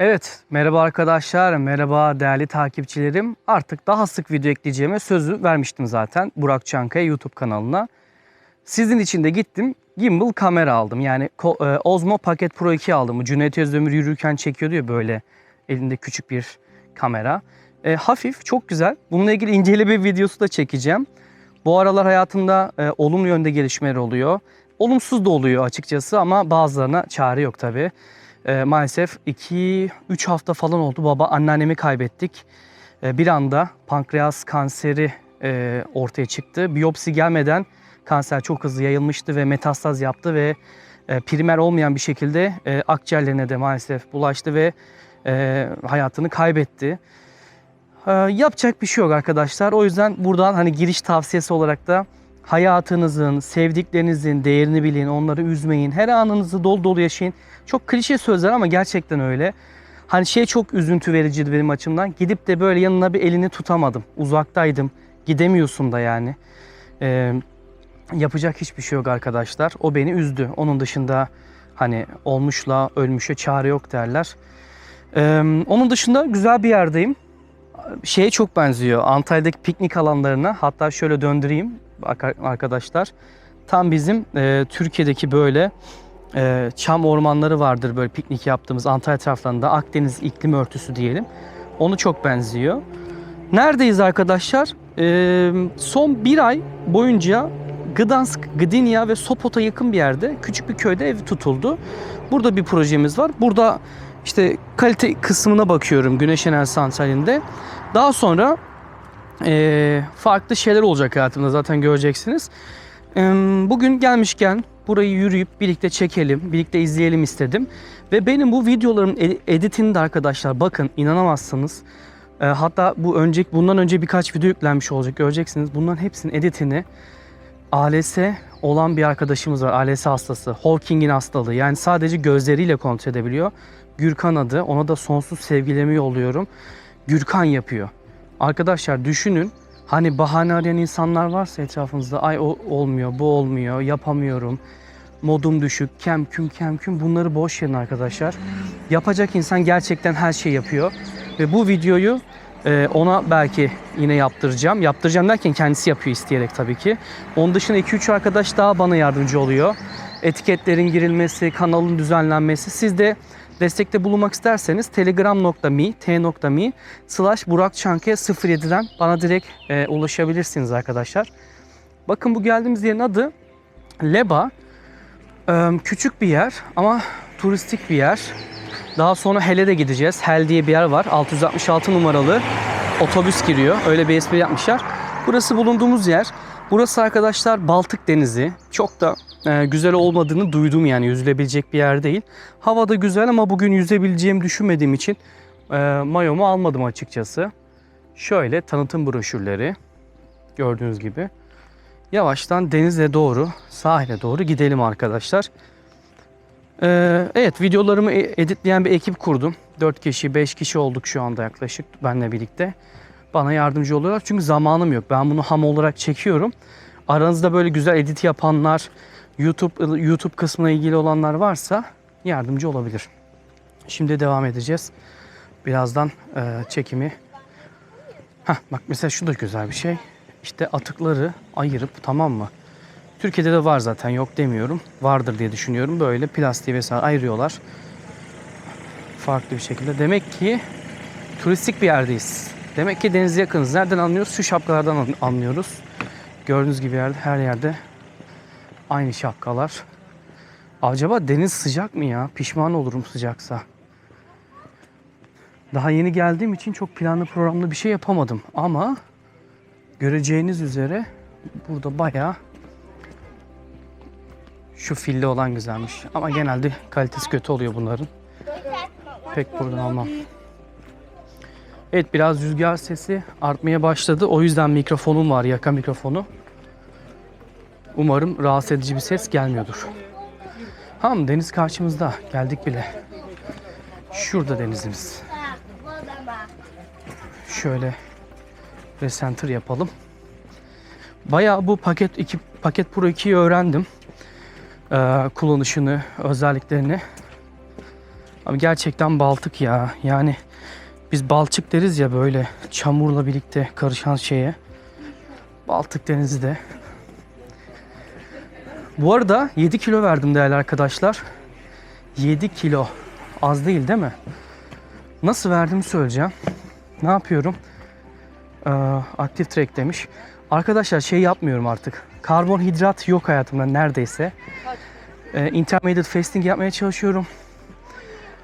Evet, merhaba arkadaşlar, merhaba değerli takipçilerim. Artık daha sık video ekleyeceğime sözü vermiştim zaten Burak Çankaya YouTube kanalına. Sizin için de gittim, gimbal kamera aldım. Yani e, Osmo Pocket Pro 2 aldım. Cüneyt Özdemir yürürken çekiyordu ya böyle elinde küçük bir kamera. E, hafif, çok güzel. Bununla ilgili inceleme videosu da çekeceğim. Bu aralar hayatımda e, olumlu yönde gelişmeler oluyor. Olumsuz da oluyor açıkçası ama bazılarına çare yok tabii. E, maalesef 2-3 hafta falan oldu. Baba anneannemi kaybettik. E, bir anda pankreas kanseri e, ortaya çıktı. Biyopsi gelmeden kanser çok hızlı yayılmıştı ve metastaz yaptı ve e, primer olmayan bir şekilde e, akciğerlerine de maalesef bulaştı ve e, hayatını kaybetti. E, yapacak bir şey yok arkadaşlar. O yüzden buradan hani giriş tavsiyesi olarak da hayatınızın, sevdiklerinizin değerini bilin, onları üzmeyin. Her anınızı dolu dolu yaşayın. Çok klişe sözler ama gerçekten öyle. Hani şey çok üzüntü vericiydi benim açımdan. Gidip de böyle yanına bir elini tutamadım. Uzaktaydım. Gidemiyorsun da yani. Ee, yapacak hiçbir şey yok arkadaşlar. O beni üzdü. Onun dışında hani olmuşla ölmüşe çare yok derler. Ee, onun dışında güzel bir yerdeyim. Şeye çok benziyor. Antalya'daki piknik alanlarına. Hatta şöyle döndüreyim arkadaşlar. Tam bizim e, Türkiye'deki böyle e, çam ormanları vardır böyle piknik yaptığımız Antalya taraflarında Akdeniz iklim örtüsü diyelim. Onu çok benziyor. Neredeyiz arkadaşlar? E, son bir ay boyunca Gdansk, Gdynia ve Sopot'a yakın bir yerde küçük bir köyde ev tutuldu. Burada bir projemiz var. Burada işte kalite kısmına bakıyorum Güneş Enerji Santrali'nde. Daha sonra e, farklı şeyler olacak hayatımda zaten göreceksiniz. E, bugün gelmişken burayı yürüyüp birlikte çekelim, birlikte izleyelim istedim. Ve benim bu videoların ed- editini arkadaşlar bakın inanamazsınız. E, hatta bu önceki bundan önce birkaç video yüklenmiş olacak göreceksiniz. Bunların hepsinin editini ALS olan bir arkadaşımız var. ALS hastası. Hawking'in hastalığı. Yani sadece gözleriyle kontrol edebiliyor. Gürkan adı. Ona da sonsuz sevgilerimi yolluyorum. Gürkan yapıyor. Arkadaşlar düşünün. Hani bahane arayan insanlar varsa etrafınızda ay o olmuyor, bu olmuyor, yapamıyorum. Modum düşük, kem küm kem küm bunları boş verin arkadaşlar. Yapacak insan gerçekten her şey yapıyor. Ve bu videoyu e, ona belki yine yaptıracağım. Yaptıracağım derken kendisi yapıyor isteyerek tabii ki. Onun dışında 2-3 arkadaş daha bana yardımcı oluyor. Etiketlerin girilmesi, kanalın düzenlenmesi. Siz de destekte bulunmak isterseniz telegram.me, t.me slash burakçanke 07'den bana direkt e, ulaşabilirsiniz arkadaşlar. Bakın bu geldiğimiz yerin adı Leba. Ee, küçük bir yer ama turistik bir yer. Daha sonra Hel'e de gideceğiz. Hel diye bir yer var. 666 numaralı otobüs giriyor. Öyle bir espri yapmışlar. Burası bulunduğumuz yer. Burası arkadaşlar Baltık Denizi. Çok da e, güzel olmadığını duydum yani yüzülebilecek bir yer değil. Hava da güzel ama bugün yüzebileceğimi düşünmediğim için e, mayomu almadım açıkçası. Şöyle tanıtım broşürleri gördüğünüz gibi. Yavaştan denize doğru, sahile doğru gidelim arkadaşlar. Ee, evet videolarımı e- editleyen bir ekip kurdum. 4 kişi, 5 kişi olduk şu anda yaklaşık benle birlikte. Bana yardımcı oluyorlar çünkü zamanım yok. Ben bunu ham olarak çekiyorum. Aranızda böyle güzel edit yapanlar, YouTube YouTube kısmına ilgili olanlar varsa yardımcı olabilir. Şimdi devam edeceğiz. Birazdan e, çekimi. Heh, bak mesela şu da güzel bir şey. İşte atıkları ayırıp tamam mı? Türkiye'de de var zaten yok demiyorum. Vardır diye düşünüyorum. Böyle plastiği vesaire ayırıyorlar. Farklı bir şekilde. Demek ki turistik bir yerdeyiz. Demek ki denize yakınız. Nereden anlıyoruz? Şu şapkalardan an- anlıyoruz. Gördüğünüz gibi yerde, her yerde aynı şapkalar. Acaba deniz sıcak mı ya? Pişman olurum sıcaksa. Daha yeni geldiğim için çok planlı programlı bir şey yapamadım. Ama göreceğiniz üzere burada bayağı şu filli olan güzelmiş. Ama genelde kalitesi kötü oluyor bunların. Pek buradan almam. Evet biraz rüzgar sesi artmaya başladı. O yüzden mikrofonum var, yaka mikrofonu. Umarım rahatsız edici bir ses gelmiyordur. Tamam deniz karşımızda. Geldik bile. Şurada denizimiz. Şöyle recenter yapalım. Bayağı bu paket 2 paket Pro 2'yi öğrendim. Ee, kullanışını, özelliklerini. Abi gerçekten Baltık ya. Yani biz balçık deriz ya böyle çamurla birlikte karışan şeye. Baltık Denizi de. Bu arada 7 kilo verdim değerli arkadaşlar. 7 kilo. Az değil değil mi? Nasıl verdiğimi söyleyeceğim. Ne yapıyorum? Ee, aktif track demiş. Arkadaşlar şey yapmıyorum artık. Karbonhidrat yok hayatımda neredeyse. Ee, intermediate fasting yapmaya çalışıyorum.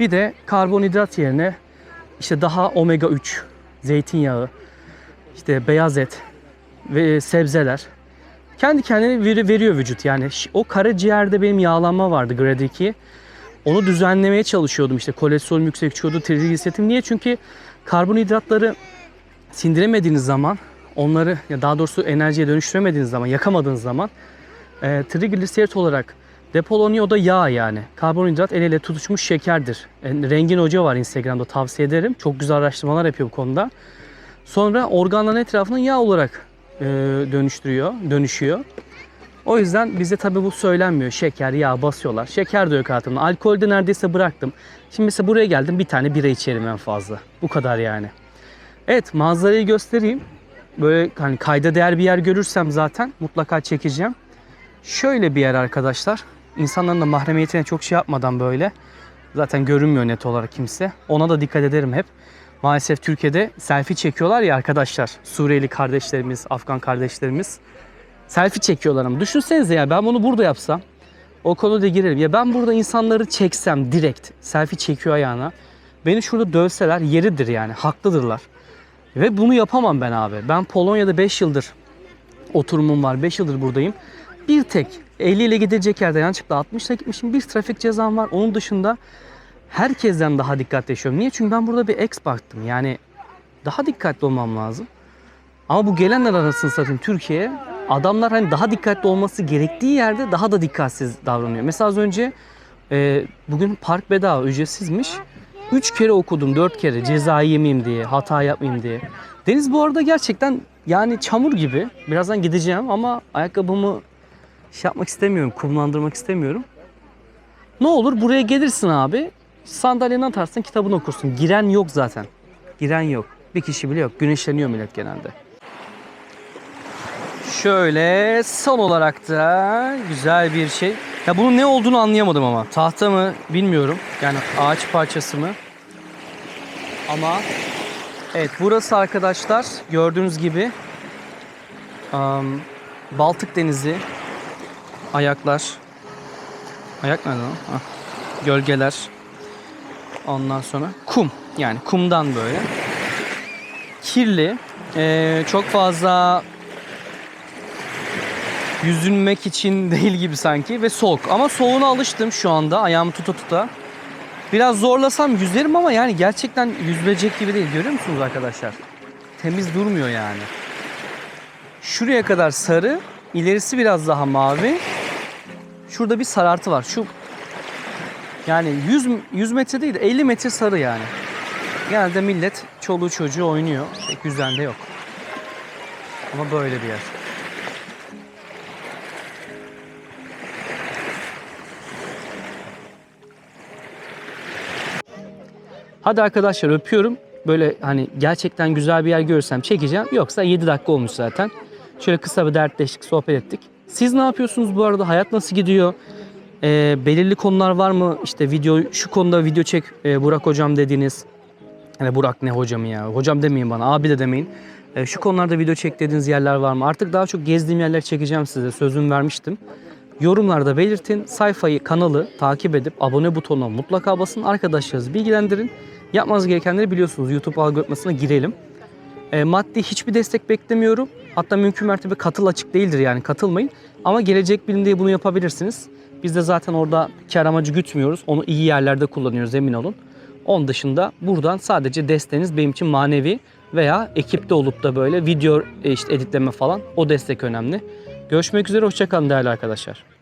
Bir de karbonhidrat yerine işte daha omega 3, zeytinyağı, işte beyaz et ve sebzeler. Kendi kendine veri veriyor vücut. Yani o karaciğerde benim yağlanma vardı grade 2. Onu düzenlemeye çalışıyordum işte kolesterolüm yüksek çıkıyordu, trigliserim. Niye? Çünkü karbonhidratları sindiremediğiniz zaman onları ya daha doğrusu enerjiye dönüştüremediğiniz zaman, yakamadığınız zaman e, trigliserit olarak depolanıyor da yağ yani. Karbonhidrat el ele tutuşmuş şekerdir. E, Rengin Hoca var Instagram'da tavsiye ederim. Çok güzel araştırmalar yapıyor bu konuda. Sonra organların etrafının yağ olarak e, dönüştürüyor, dönüşüyor. O yüzden bize tabii bu söylenmiyor. Şeker, yağ basıyorlar. Şeker de yok hayatımda. Alkol de neredeyse bıraktım. Şimdi mesela buraya geldim bir tane bira içerim en fazla. Bu kadar yani. Evet manzarayı göstereyim. Böyle hani kayda değer bir yer görürsem zaten mutlaka çekeceğim. Şöyle bir yer arkadaşlar. İnsanların da mahremiyetine çok şey yapmadan böyle. Zaten görünmüyor net olarak kimse. Ona da dikkat ederim hep. Maalesef Türkiye'de selfie çekiyorlar ya arkadaşlar. Suriyeli kardeşlerimiz, Afgan kardeşlerimiz. Selfie çekiyorlar ama. Düşünsenize ya ben bunu burada yapsam. O konuda girerim. Ya ben burada insanları çeksem direkt. Selfie çekiyor ayağına. Beni şurada dövseler yeridir yani. Haklıdırlar. Ve bunu yapamam ben abi. Ben Polonya'da 5 yıldır oturumum var. 5 yıldır buradayım. Bir tek 50 ile gidecek yerde yanlışlıkla 60 ile gitmişim. Bir trafik cezam var. Onun dışında herkesten daha dikkatli yaşıyorum. Niye? Çünkü ben burada bir ex baktım. Yani daha dikkatli olmam lazım. Ama bu gelenler arasını satayım Türkiye'ye adamlar hani daha dikkatli olması gerektiği yerde daha da dikkatsiz davranıyor. Mesela az önce e, bugün park bedava ücretsizmiş. 3 kere okudum 4 kere ceza yemeyeyim diye hata yapmayayım diye. Deniz bu arada gerçekten yani çamur gibi. Birazdan gideceğim ama ayakkabımı şey yapmak istemiyorum, kumlandırmak istemiyorum. Ne olur buraya gelirsin abi. Sandalyeni atarsın, kitabını okursun. Giren yok zaten. Giren yok. Bir kişi bile yok. Güneşleniyor millet genelde. Şöyle son olarak da güzel bir şey. Ya bunun ne olduğunu anlayamadım ama. Tahta mı bilmiyorum. Yani ağaç parçası mı? Ama evet burası arkadaşlar gördüğünüz gibi am, Baltık Denizi ayaklar ayak nerede lan? Ah, gölgeler ondan sonra kum yani kumdan böyle kirli Ee, çok fazla yüzünmek için değil gibi sanki ve soğuk. Ama soğuğuna alıştım şu anda ayağımı tuta tuta. Biraz zorlasam yüzerim ama yani gerçekten yüzülecek gibi değil. Görüyor musunuz arkadaşlar? Temiz durmuyor yani. Şuraya kadar sarı, ilerisi biraz daha mavi. Şurada bir sarartı var. Şu yani 100 100 metre değil de 50 metre sarı yani. Genelde millet çoluğu çocuğu oynuyor. Pek yüzen de yok. Ama böyle bir yer. Hadi arkadaşlar öpüyorum. Böyle hani gerçekten güzel bir yer görürsem çekeceğim. Yoksa 7 dakika olmuş zaten. Şöyle kısa bir dertleştik, sohbet ettik. Siz ne yapıyorsunuz bu arada? Hayat nasıl gidiyor? Ee, belirli konular var mı? İşte video şu konuda video çek e, Burak hocam dediğiniz. Hani Burak ne hocam ya? Hocam demeyin bana, abi de demeyin. E, şu konularda video çek dediğiniz yerler var mı? Artık daha çok gezdiğim yerler çekeceğim size. Sözüm vermiştim. Yorumlarda belirtin. Sayfayı, kanalı takip edip abone butonuna mutlaka basın. Arkadaşlarınızı bilgilendirin. Yapmanız gerekenleri biliyorsunuz. YouTube algoritmasına girelim. E, maddi hiçbir destek beklemiyorum. Hatta mümkün mertebe katıl açık değildir yani katılmayın. Ama gelecek bilin diye bunu yapabilirsiniz. Biz de zaten orada kar amacı gütmüyoruz. Onu iyi yerlerde kullanıyoruz emin olun. Onun dışında buradan sadece desteğiniz benim için manevi veya ekipte olup da böyle video e, işte editleme falan o destek önemli. Görüşmek üzere hoşçakalın değerli arkadaşlar.